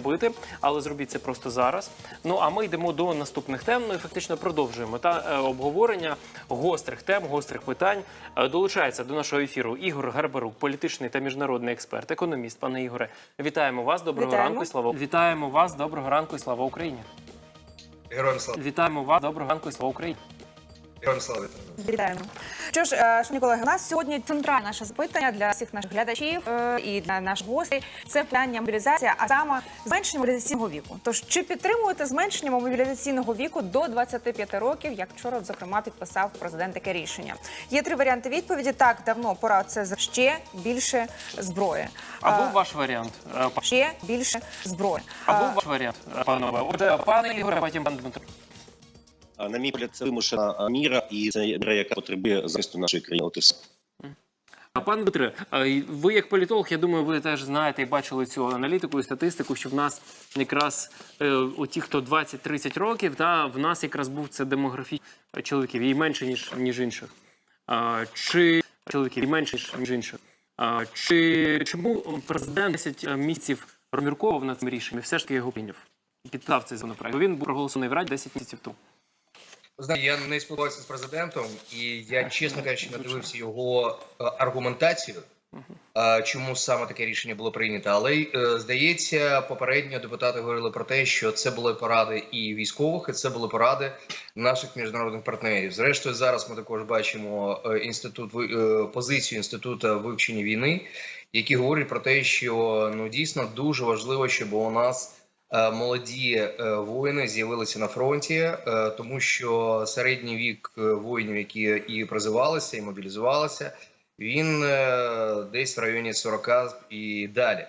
зробити, але зробіть це просто зараз. Ну а ми йдемо до наступних тем. Ну і фактично продовжуємо та е, обговорення гострих тем, гострих питань. Е, долучається до нашого ефіру Ігор Гарбарук, політичний та міжнародний експерт, економіст. Пане Ігоре, вітаємо вас. Доброго Вітаємо. ранку і слава вітаємо вас. Доброго ранку і слава Україні. Героям слава. Вітаємо вас. Доброго ранку і слава Україні. Героям слава. Вітаємо. Що ж, е, шановні колеги, у нас сьогодні центральне наше запитання для всіх наших глядачів е, і для наших гостей. Це питання мобілізації, а саме зменшення мобілізаційного віку. Тож чи підтримуєте зменшення мобілізаційного віку до 25 років, як вчора зокрема підписав президент таке рішення? Є три варіанти відповіді. Так, давно пора це з- ще більше зброї. А Е, був ваш варіант? е, ще більше зброї. А Е, був ваш варіант, е, панове? Отже, пане Ігоре, потім пан Дмитро. На мій погляд, це вимушена міра, і це міра, яка потребує захисту нашої країни. От і все. А пан Дмитре, ви як політолог, я думаю, ви теж знаєте і бачили цю аналітику і статистику, що в нас якраз е, у ті, хто 20-30 років, та в нас якраз був це демографічний чоловіків і менше ніж ніж інших. А, чи чоловіків і менше ніж, інших? А, чи чому президент 10 місяців розмірковував над цим рішенням і все ж таки його прийняв? Підписав цей законопроект. Він був проголосований в Раді 10 місяців тому. Я не спілкувався з президентом, і я, чесно кажучи, не дивився його е, аргументацію, е, чому саме таке рішення було прийнято. Але е, здається, попередньо депутати говорили про те, що це були поради і військових, і це були поради наших міжнародних партнерів. Зрештою, зараз ми також бачимо інститут позицію інституту вивчення війни, які говорять про те, що ну дійсно дуже важливо, щоб у нас. Е, Молоді е, воїни з'явилися на фронті, е, тому що середній вік воїнів, які і призивалися, і мобілізувалися, він десь в районі 40 і далі.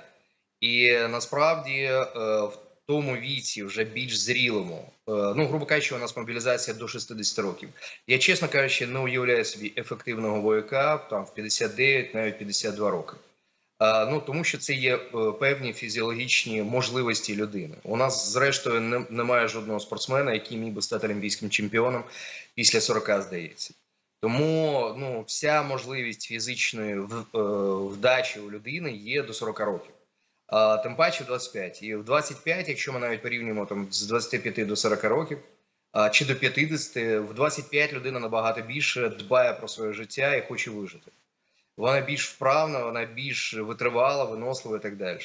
І насправді в тому віці, вже більш зрілому, ну грубо кажучи, у нас мобілізація до 60 років. Я чесно кажучи, не уявляю собі ефективного вояка там в 59, навіть 52 роки. А, Ну тому що це є е, певні фізіологічні можливості людини. У нас, зрештою, не, немає жодного спортсмена, який міг би стати олімпійським чемпіоном після 40, здається. Тому ну, вся можливість фізичної е, вдачі у людини є до 40 років. А, тим паче в 25. І в 25, якщо ми навіть порівнюємо там з 25 до 40 років, а, чи до 50, в 25 людина набагато більше дбає про своє життя і хоче вижити вона більш вправна, вона більш витривала, винослива і так далі.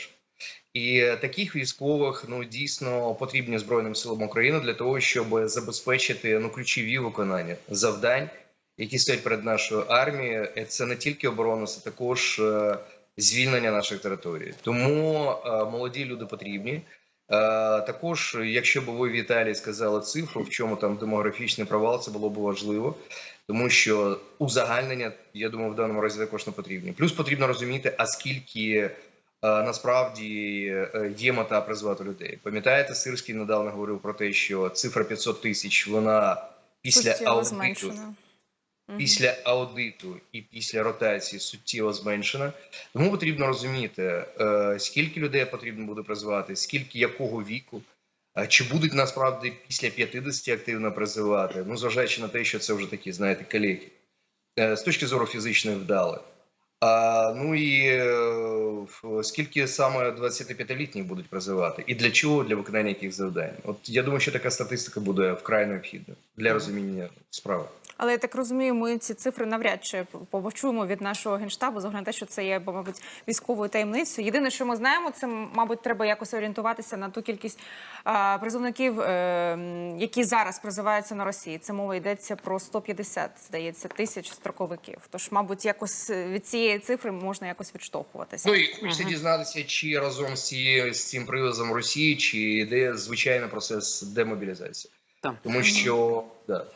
І таких військових ну дійсно потрібні Збройним силам України для того, щоб забезпечити ну ключові виконання завдань, які стоять перед нашою армією. Це не тільки оборона, це також е, звільнення наших територій. Тому е, молоді люди потрібні. Е, також, якщо б ви Віталій сказали цифру, в чому там демографічний провал, це було б важливо тому що узагальнення, я думаю, в даному разі також не потрібні. Плюс потрібно розуміти, а скільки е, насправді е, є мета призвати людей. Пам'ятаєте, Сирський недавно говорив про те, що цифра 500 тисяч вона після суттєво аудиту. Після аудиту і після ротації суттєво зменшена. Тому потрібно розуміти, е, скільки людей потрібно буде призвати, скільки якого віку. Чи будуть насправді після 50 активно призивати? Ну, зважаючи на те, що це вже такі, знаєте, каліки. Е, З точки зору фізичної вдали. А, ну і е, скільки саме 25-літніх будуть призивати? І для чого? Для виконання яких завдань? От я думаю, що така статистика буде вкрай необхідна для розуміння справи. Але я так розумію, ми ці цифри навряд чи почуємо від нашого генштабу, з огляду на те, що це є, бо, мабуть, військовою таємницею. Єдине, що ми знаємо, це мабуть треба якось орієнтуватися на ту кількість а, призовників, е, які зараз призиваються на Росії. Це мова йдеться про 150, здається, тисяч строковиків. Тож, мабуть, якось е, від цієї цифри можна якось відштовхуватися. Ну і хочеться дізнатися, чи разом з цією з цим привозом Росії, чи йде звичайний процес демобілізації, Так. тому що да.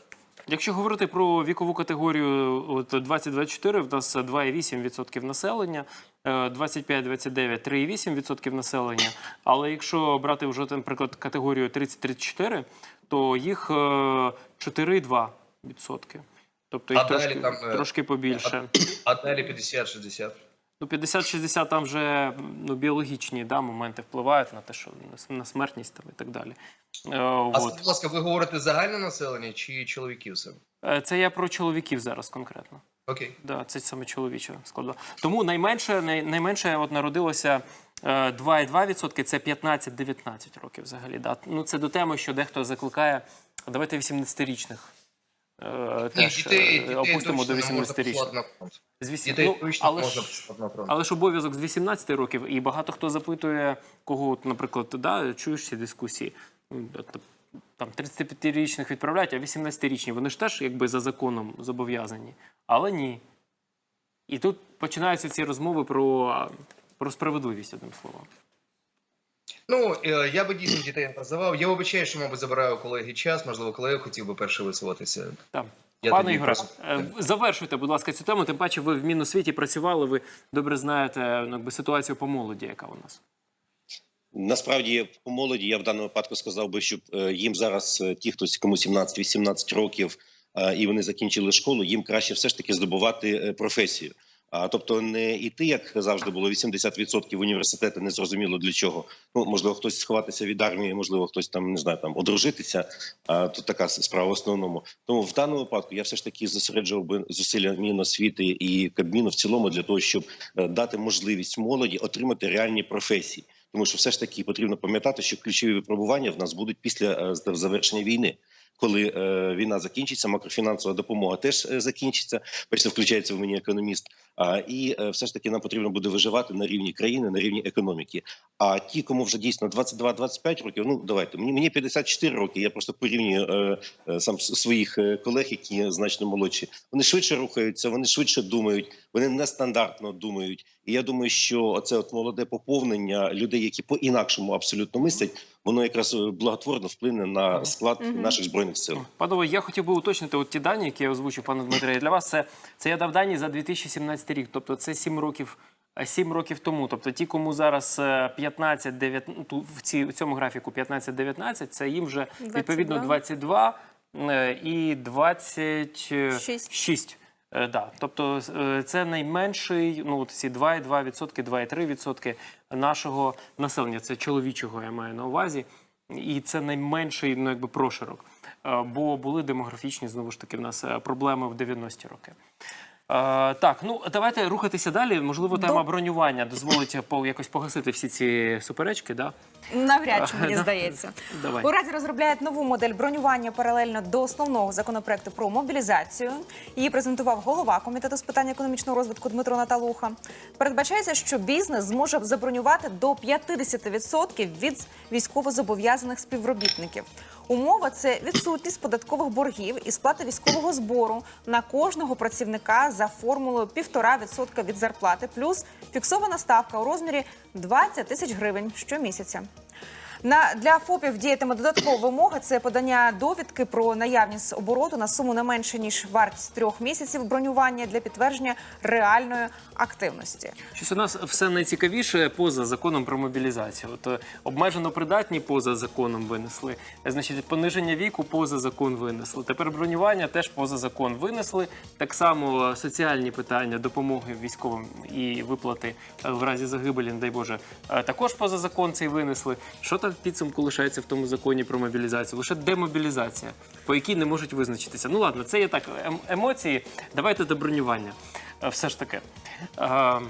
Якщо говорити про вікову категорію от 20-24, в нас 2,8% населення, е, 25-29 – 3,8% населення. Але якщо брати вже, наприклад, категорію 30-34, то їх е, 4,2%. Тобто їх А далі трошки, там, е, трошки побільше. а далі 50-60. Ну, 50-60 там вже ну, біологічні да, моменти впливають на те, що на- смертність там, і так далі. Е, А от. будь ласка, ви говорите загальне населення чи чоловіків саме? Е, Це я про чоловіків зараз конкретно. Окей. Да, це саме чоловіча складова. Тому найменше, най, найменше от народилося е, 2,2%, це 15-19 років взагалі. Да. Ну, це до теми, що дехто закликає, давайте 18-річних. Е, теж е, опустимо до точно не можна 18-річних. посилати на фронт. З вісім- Дітей ну, але ж-. Але обов'язок з 18 років, і багато хто запитує, кого, наприклад, да, чуєш ці дискусії. ну, Там 35-річних відправляють, а 18-річні вони ж теж якби за законом зобов'язані. Але ні. І тут починаються ці розмови про, про справедливість, одним словом. Ну, е, я би дійсно дітей називав. Я вибачаю, що, мабуть, забираю колеги час. Можливо, колега хотів би перший висловитися. Так. Я Пане Ігоре, просто- е, завершуйте, будь ласка, цю тему. Тим паче, ви в Міносвіті працювали, ви добре знаєте ну, якби, ситуацію по молоді, яка у нас. Насправді, по молоді я в даному випадку сказав би, щоб е, їм зараз ті, хто кому 17-18 років і вони закінчили школу, їм краще все ж таки здобувати професію. А тобто не іти, як завжди було 80% в університети, не зрозуміло для чого. Ну можливо, хтось сховатися від армії, можливо, хтось там не знаю, там одружитися. А тут така справа в основному. Тому в даному випадку я все ж таки зосереджував би зусилля Міносвіти і Кабміну в цілому для того, щоб е, дати можливість молоді отримати реальні професії. Тому що все ж таки потрібно пам'ятати, що ключові випробування в нас будуть після е, завершення війни. Коли е, війна закінчиться, макрофінансова допомога теж е, закінчиться. Бачите, включається в мені економіст. А і е, все ж таки нам потрібно буде виживати на рівні країни, на рівні економіки. А ті, кому вже дійсно 22-25 років, ну давайте мені мені 54 роки. Я просто порівнюю сам своїх колег, які значно молодші. Вони швидше рухаються, вони швидше думають, вони нестандартно думають. І я думаю, що оце от молоде поповнення людей, які по інакшому абсолютно мислять, воно якраз е, благотворно вплине на склад Мгм. наших збройних сил. Панове, я хотів би уточнити от ті дані, які я озвучив, пане Дмитре. Для вас це, це я дав дані за 2017 рік, тобто це 7 років. е, 7 років тому, тобто ті, кому зараз е, 15, 9, ну, в, ці, в цьому графіку 15-19, це їм вже відповідно 22 е, і 26. Е, да. Тобто е, це найменший, ну от ці 2,2%, 2,3% нашого населення. Це чоловічого, я маю на увазі. І це найменший ну, якби, проширок. Е, Бо були демографічні, знову ж таки, в нас проблеми в 90-ті роки. Е, так, ну давайте рухатися далі. Можливо, тема бронювання дозволить по, якось погасити всі ці суперечки. Да? Навряд чи мені здається. Давай. У Раді розробляють нову модель бронювання паралельно до основного законопроекту про мобілізацію. Її презентував голова комітету з питань економічного розвитку Дмитро Наталуха. Передбачається, що бізнес зможе забронювати до 50% від військовозобов'язаних співробітників. Умова це відсутність податкових боргів і сплата військового збору на кожного працівника за формулою 1,5% від зарплати, плюс фіксована ставка у розмірі 20 тисяч гривень щомісяця. На для ФОПів діятиме додаткова вимога це подання довідки про наявність обороту на суму не менше ніж вартість трьох місяців бронювання для підтвердження реальної активності. Щось у нас все найцікавіше поза законом про мобілізацію. От е, обмежено придатні поза законом винесли. Е, Значить, пониження віку поза закон винесли. Тепер бронювання теж поза закон винесли. Так само е, соціальні питання, допомоги військовим і виплати в разі загибелі, не дай Боже, також поза закон цей винесли. Що в підсумку лишається в тому законі про мобілізацію? Лише демобілізація, по якій не можуть визначитися. Ну ладно, це є так ем- емоції. Давайте до бронювання. Е, Все ж таки. Е,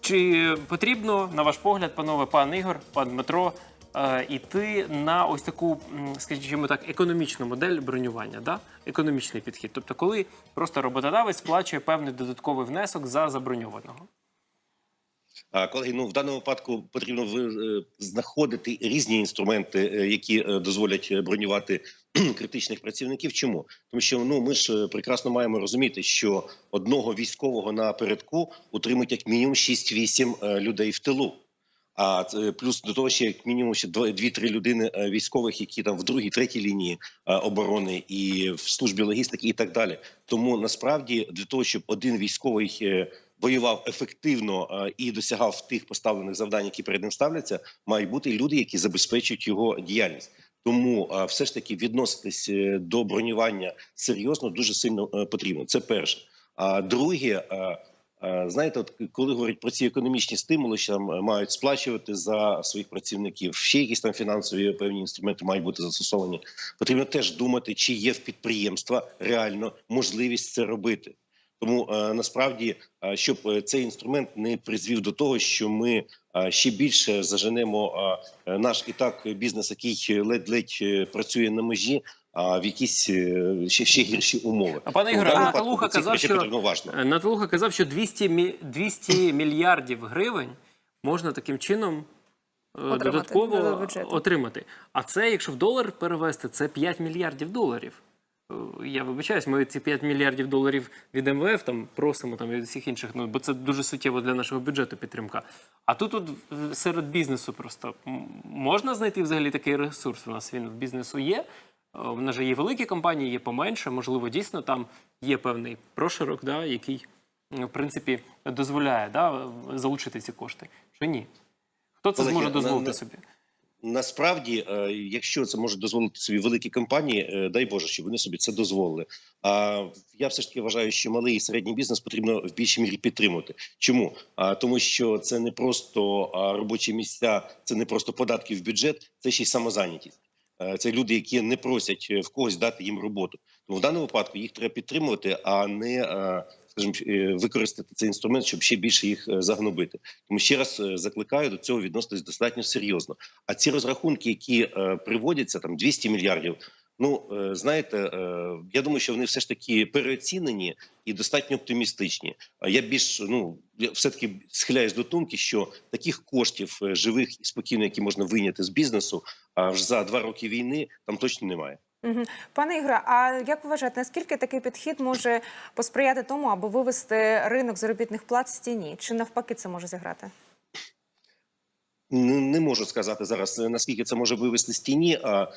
Чи потрібно, на ваш погляд, панове, пан Ігор, пан Дмитро, е, іти на ось таку, скажімо так, економічну модель бронювання, да? економічний підхід? Тобто, коли просто роботодавець сплачує певний додатковий внесок за заброньованого? Колеги, ну в даному випадку потрібно е, знаходити різні інструменти, е, які е, дозволять бронювати критичних працівників. Чому тому, що ну ми ж прекрасно маємо розуміти, що одного військового на передку утримують як мінімум 6-8 е, людей в тилу. А плюс до того ще як мінімум ще 2-3 людини військових, які там в другій, третій лінії оборони і в службі логістики, і так далі. Тому насправді для того, щоб один військовий воював ефективно е, і досягав тих поставлених завдань, які перед ним ставляться, мають бути люди, які забезпечують його діяльність. Тому е, все ж таки відноситись е, до бронювання серйозно дуже сильно потрібно. Це перше. А друге, знаєте, от коли говорять про ці економічні стимули, що мають сплачувати за своїх працівників, ще якісь там фінансові певні інструменти мають бути застосовані. Потрібно теж думати, чи є в підприємства реально можливість це робити. Тому е, насправді, е, щоб е, цей інструмент не призвів до того, що ми ще більше заженемо наш і так бізнес, який ледь-ледь працює на межі, а в якісь ще, ще гірші умови. А пане Ігоре, Наталуха казав, що- Наталуха казав, що 200, мі- 200 мільярдів гривень можна таким чином Отримати додатково отримати. А це, якщо в долар перевести, це 5 мільярдів доларів. Я вибачаюсь, ми ці 5 мільярдів доларів від МВФ там просимо там від всіх інших, ну бо це дуже суттєво для нашого бюджету підтримка. А тут от е, серед бізнесу просто можна знайти взагалі такий ресурс. У нас він в бізнесу є. Е, В нас же є великі компанії, є поменше. Можливо, дійсно там є певний проширок, да, який в принципі дозволяє да, залучити ці кошти. Чи ні? Хто це зможе дозволити собі? Насправді, е, якщо це можуть дозволити собі великі компанії, е, дай Боже, щоб вони собі це дозволили. А я все ж таки вважаю, що малий і середній бізнес потрібно в більшій мірі підтримувати. Чому? А тому, що це не просто робочі місця, це не просто податки в бюджет, це ще й самозайнятість. Е, Це люди, які не просять в когось дати їм роботу. Тому в даному випадку їх треба підтримувати, а не скажімо, е, використати цей інструмент, щоб ще більше їх е, загнобити. Тому ще раз е, закликаю до цього відноситись достатньо серйозно. А ці розрахунки, які приводяться, там 200 мільярдів. Ну знаєте, я думаю, що вони все ж таки переоцінені і достатньо оптимістичні. А я більш ну я все таки схиляюсь до думки, що таких коштів живих і спокійно, які можна вийняти з бізнесу, аж за два роки війни там точно немає. Пане Ігоре, а як ви вважаєте, наскільки такий підхід може посприяти тому, аби вивести ринок заробітних плат з тіні? Чи навпаки це може зіграти? Не, можу сказати зараз е, наскільки це може вивести з тіні. А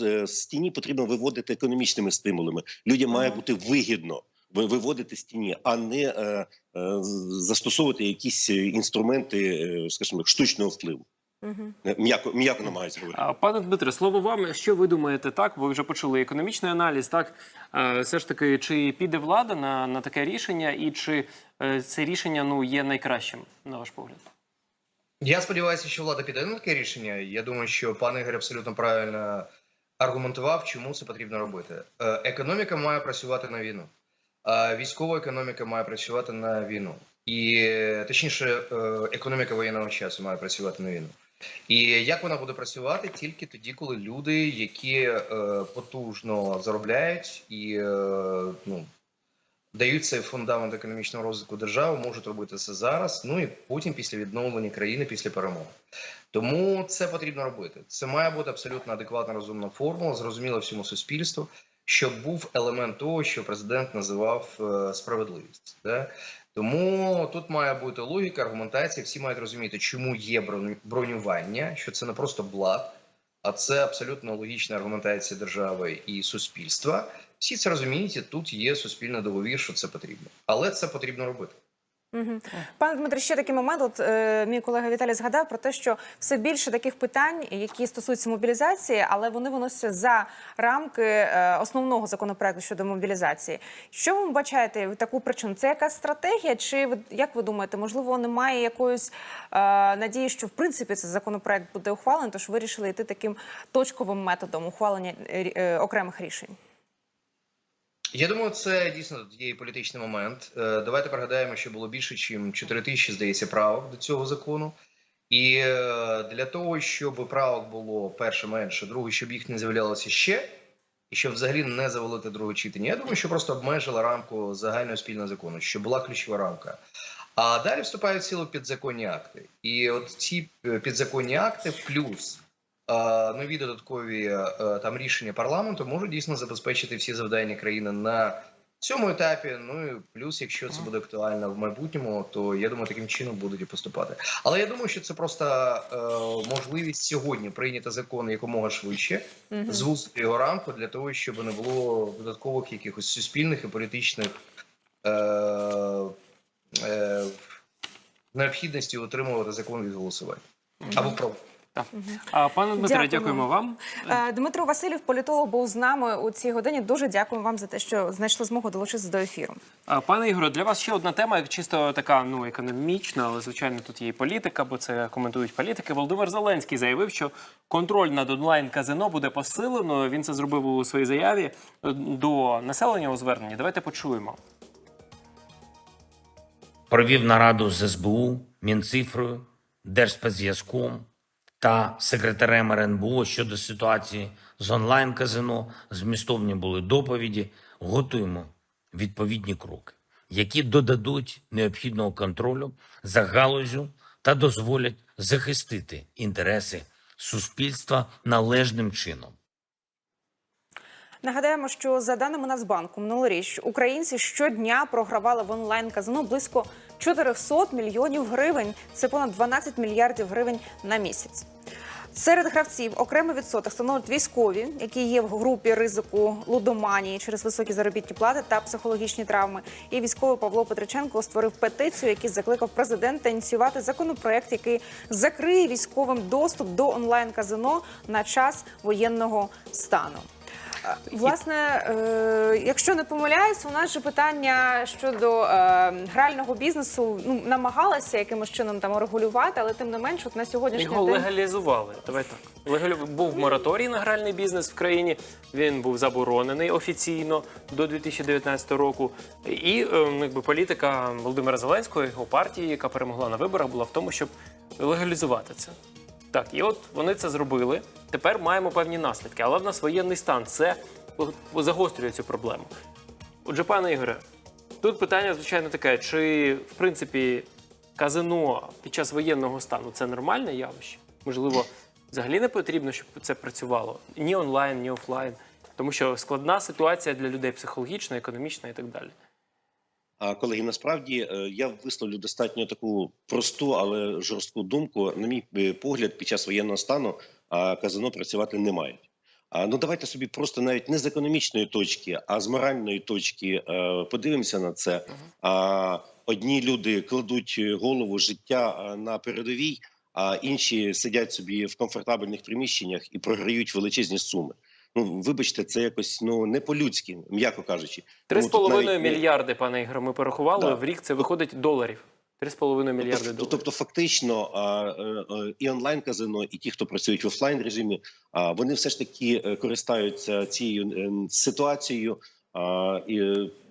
е, з тіні потрібно виводити економічними стимулами. Людям має бути вигідно виводити з тіні, а не е, е, застосовувати якісь е, інструменти, скажімо, штучного впливу. Угу. М'яко м'яко намагаюся говорити. А, Пане Дмитре, слово вам. Що ви думаєте так? Ви вже почули економічний аналіз. Так Е, все ж таки, чи піде влада на, на таке рішення, і чи е, це рішення ну є найкращим на ваш погляд? Я сподіваюся, що влада піде на таке рішення. Я думаю, що пан Ігор абсолютно правильно аргументував, чому це потрібно робити. Е, Економіка має працювати на війну, а військова економіка має працювати на війну. І точніше, економіка воєнного часу має працювати на війну. І як вона буде працювати тільки тоді, коли люди, які е, потужно заробляють і е, ну, дають цей фундамент економічного розвитку держави, можуть робити це зараз. Ну і потім після відновлення країни після перемоги. Тому це потрібно робити. Це має бути абсолютно адекватна розумна формула, зрозуміла всьому суспільству, щоб був елемент того, що президент називав е, справедливість. Да? Тому тут має бути логіка, аргументація. Всі мають розуміти, чому є броню- бронювання, що це не просто блат, а це абсолютно логічна аргументація держави і суспільства. Всі це розуміють, і тут є суспільний договір, що це потрібно, але це потрібно робити. Угу. Пане Дмитре, ще такий момент. От е, мій колега Віталій згадав про те, що все більше таких питань, які стосуються мобілізації, але вони виносяться за рамки е, основного законопроекту щодо мобілізації. Що ви вбачаєте в таку причину? Це якась стратегія? Чи як ви думаєте, можливо, немає якоїсь е, надії, що в принципі цей законопроект буде ухвалений, тож вирішили йти таким точковим методом ухвалення е, е, окремих рішень? Я думаю, це дійсно є політичний момент. Е, Давайте пригадаємо, що було більше, ніж 4 тисячі, здається, правок до цього закону. І е, для того, щоб правок було перше менше, друге, щоб їх не з'являлося ще, і щоб взагалі не завалити друге читання, я думаю, що просто обмежили рамку загального спільного закону, що була ключова рамка. А далі вступають в силу підзаконні акти. І от ці е, підзаконні акти плюс нові додаткові е, там рішення парламенту можуть дійсно забезпечити всі завдання країни на цьому етапі. Ну і плюс, якщо це буде актуально в майбутньому, то я думаю, таким чином будуть і поступати. Але я думаю, що це просто е, можливість сьогодні прийняти закон якомога швидше, Мгм. звузити його рамку для того, щоб не було додаткових якихось суспільних і політичних е, е, необхідності отримувати закон від голосування або про. Так. А пане Дмитре, Дякуємо. дякуємо вам. Е, Дмитро Васильєв, політолог, був з нами у цій годині. Дуже дякуємо вам за те, що знайшли змогу долучитися до ефіру. А, Пане Ігоре, для вас ще одна тема, як чисто така ну економічна, але звичайно тут є і політика, бо це коментують політики. Володимир Зеленський заявив, що контроль над онлайн казино буде посилено. Він це зробив у своїй заяві е, до населення у зверненні. Давайте почуємо. провів нараду з СБУ, Мінцифрою, Держспецзв'язком та секретарем РНБО щодо ситуації з онлайн-казино. Змістовні були доповіді. Готуємо відповідні кроки, які додадуть необхідного контролю за галузю та дозволять захистити інтереси суспільства належним чином. Нагадаємо, що за даними Нацбанку минулоріч українці щодня програвали в онлайн казино близько 400 мільйонів гривень. Це понад 12 мільярдів гривень на місяць. Серед гравців окремий відсоток становлять військові, які є в групі ризику лудоманії через високі заробітні плати та психологічні травми. І військовий Павло Петриченко створив петицію, який закликав президента ініціювати законопроект, який закриє військовим доступ до онлайн казино на час воєнного стану. Власне, е, якщо не помиляюсь, у нас же питання щодо е, грального бізнесу ну намагалися якимось чином там регулювати, але тим не менш, от на сьогоднішній Його день легалізували. Давай так. Був мораторій на гральний бізнес в країні. Він був заборонений офіційно до 2019 року. І е, ну, якби політика Володимира Зеленського, його партії, яка перемогла на виборах, була в тому, щоб легалізувати це. Так, і от вони це зробили. Тепер маємо певні наслідки. Але в нас воєнний стан це загострює цю проблему. Отже, пане Ігоре, тут питання, звичайно, таке: чи в принципі казино під час воєнного стану це нормальне явище? Можливо, взагалі не потрібно, щоб це працювало ні онлайн, ні офлайн, тому що складна ситуація для людей психологічна, економічна і так далі. А колеги, насправді е, я висловлю достатньо таку просту, але жорстку думку. На мій е, погляд, під час воєнного стану казино працювати не мають. Ну давайте собі просто навіть не з економічної точки, а з моральної точки е, подивимося на це. Одні люди кладуть голову життя на передовій, а інші сидять собі в комфортабельних приміщеннях і програють величезні суми. Ну вибачте, це якось ну не по-людськи, м'яко кажучи. Три з половиною навіть мільярди, пане Ігор, ми порахували. Да. В рік це виходить доларів. Три з половиною мільярди Тобто, доларів. тобто, фактично, е, е, і онлайн казино, і ті, хто працюють в офлайн режимі, вони все ж таки е, користаються цією ситуацією. І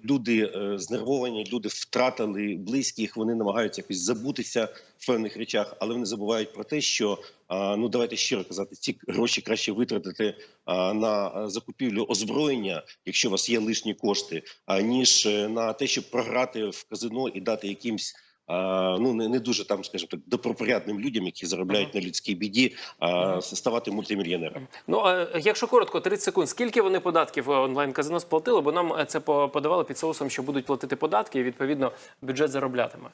люди е, знервовані, люди втратили близьких. Вони намагаються якось забутися в певних речах, але вони забувають про те, що ну давайте щиро казати, ці гроші краще витратити на закупівлю озброєння, якщо у вас є лишні кошти, ніж е, на те, щоб програти в казино і дати якимсь. А, Ну не, не дуже там, скажімо так, добропорядним людям, які заробляють на людській біді, а, ставати мультимільйонерами. Ну а якщо коротко, 30 секунд. Скільки вони податків онлайн казино сплатили? Бо нам е, це по- подавали під соусом, що будуть платити податки, і відповідно бюджет зароблятиме.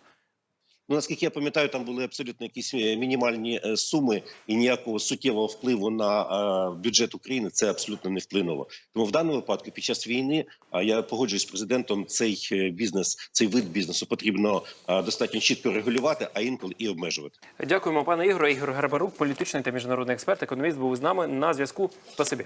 Ну наскільки я пам'ятаю, там були абсолютно якісь е, мінімальні е, суми, і ніякого суттєвого впливу на е, бюджет України це абсолютно не вплинуло. Тому в даному випадку, під час війни, а я погоджуюсь з президентом, цей бізнес, цей вид бізнесу потрібно достатньо чітко регулювати, а інколи і обмежувати. Дякуємо, пане Ігоре. Ігор Гарбарук, політичний та міжнародний експерт, економіст, був з нами на зв'язку. Спасибі.